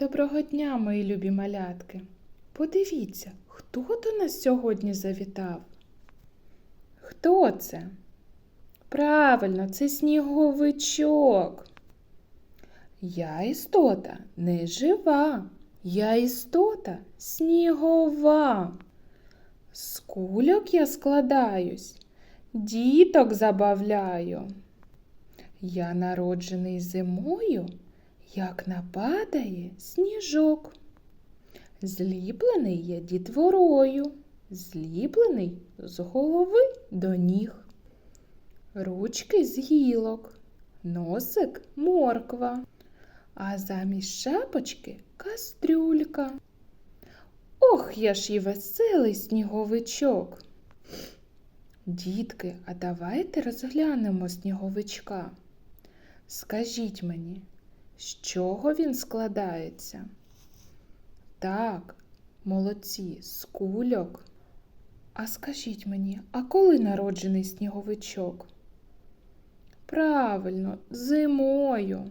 Доброго дня, мої любі малятки. Подивіться, хто до нас сьогодні завітав? Хто це? Правильно, це сніговичок. Я істота не жива, я істота снігова. З кульок я складаюсь, діток забавляю. Я народжений зимою, як нападає сніжок. Зліплений я дітворою, зліплений з голови до ніг. Ручки з гілок, носик морква, а замість шапочки кастрюлька. Ох, я ж і веселий сніговичок. Дітки, а давайте розглянемо сніговичка. Скажіть мені, з чого він складається? Так, молодці, з кульок. А скажіть мені, а коли народжений сніговичок? Правильно, зимою.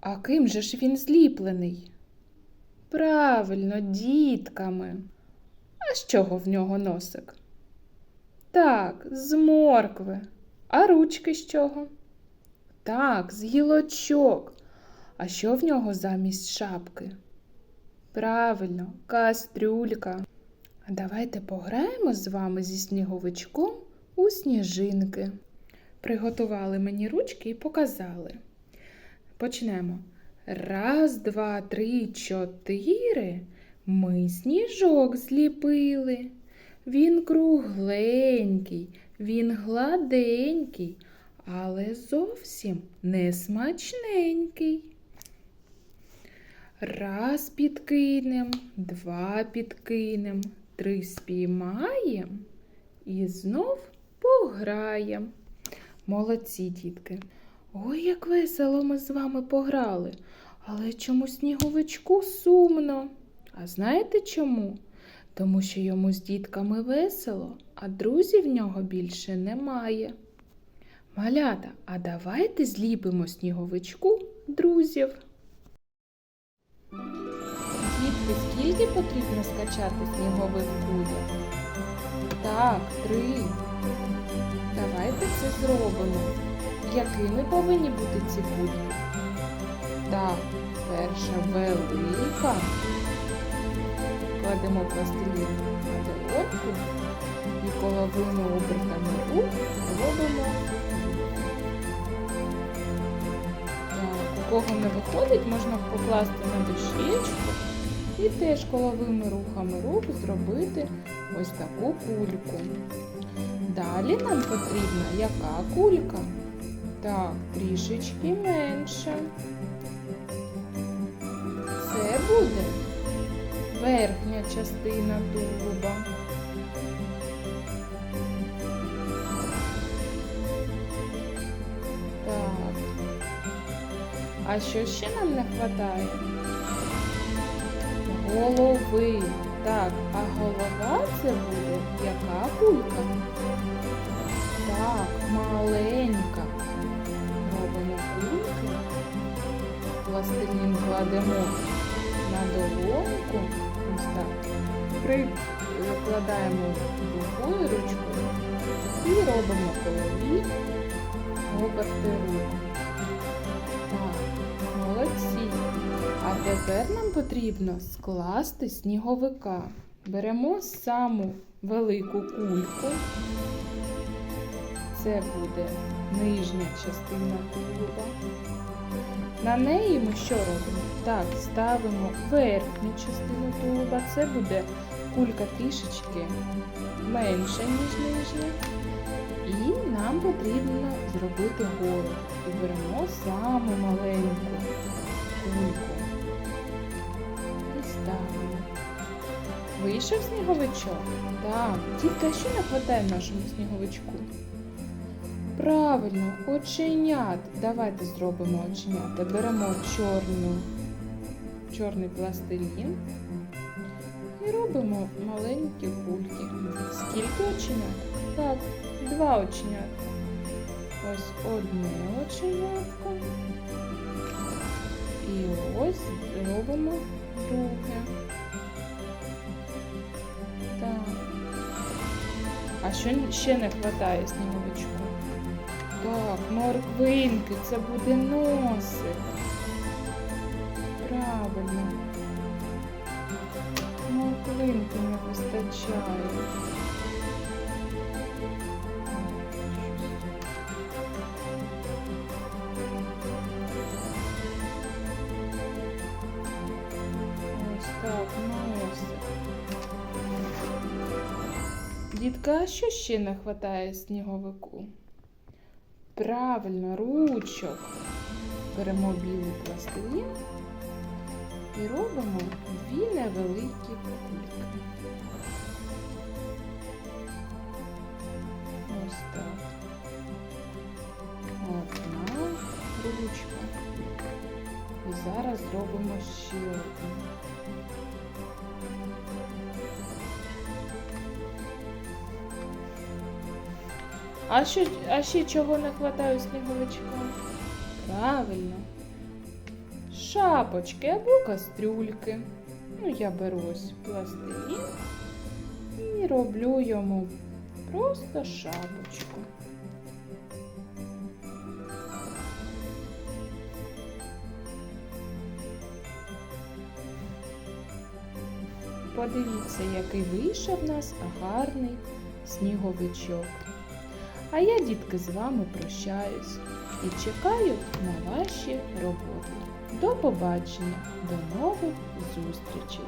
А ким же ж він зліплений? Правильно, дітками. А з чого в нього носик? Так, з моркви. А ручки з чого? Так, з гілочок. А що в нього замість шапки? Правильно, кастрюлька. Давайте пограємо з вами зі сніговичком у сніжинки. Приготували мені ручки і показали. Почнемо. Раз, два, три, чотири. Ми сніжок зліпили. Він кругленький, він гладенький, але зовсім не смачненький. Раз підкинем, два підкинем, три спіймаєм і знов пограєм. Молодці, дітки. Ой, як весело ми з вами пограли, але чому сніговичку сумно? А знаєте чому? Тому що йому з дітками весело, а друзів в нього більше немає. Малята, а давайте зліпимо сніговичку друзів. Дітки, скільки потрібно скачати снігових кульок? Так, три. Давайте це зробимо. Якими повинні бути ці кульки? Так, перша велика. Кладемо пластилін на долонку і половину обертами рук робимо. Так, у кого не виходить, можна покласти на дощечку і теж коловими рухами рук зробити ось таку кульку. Далі нам потрібна яка кулька? Так, трішечки менше. Це буде верхня частина тулуба. Так. А що ще нам не вистачає? Голови. Так, а голова це буде яка кулька? Так, маленька. Робимо кульки. Пластилін кладемо на долоньку. Ось так. Прикладаємо другою ручкою і робимо колові оберти рук. А тепер нам потрібно скласти сніговика. Беремо саму велику кульку. Це буде нижня частина тулуба. На неї ми що робимо? Так, ставимо верхню частину тулуба. Це буде кулька трішечки менша, ніж нижня. І нам потрібно зробити голову. І беремо саму маленьку Вийшов сніговичок? Так. Дітка, а що не вистачає нашому сніговичку? Правильно, оченят. Давайте зробимо оченята. Беремо чорну, чорний пластилін і робимо маленькі кульки. Скільки оченят? Так, два оченята. Ось одне оченятко. І І ось робимо друге. А що ще не вистачає сніговичку? Так, морквинки, це буде носик. Правильно. Морквинки не вистачає. Ось так, носик. Дітка, що ще не вистачає сніговику? Правильно, ручок. Беремо білий пластилін і робимо дві невеликі кульки. Ось так. Одна ручка. І зараз зробимо ще одну. А, що, а ще чого не вистачає сніговичка? Правильно. Шапочки або кастрюльки. Ну, я беру ось пластилін і роблю йому просто шапочку. Подивіться, який вийшов в нас гарний сніговичок. А я, дітки, з вами прощаюсь і чекаю на ваші роботи. До побачення, до нових зустрічей!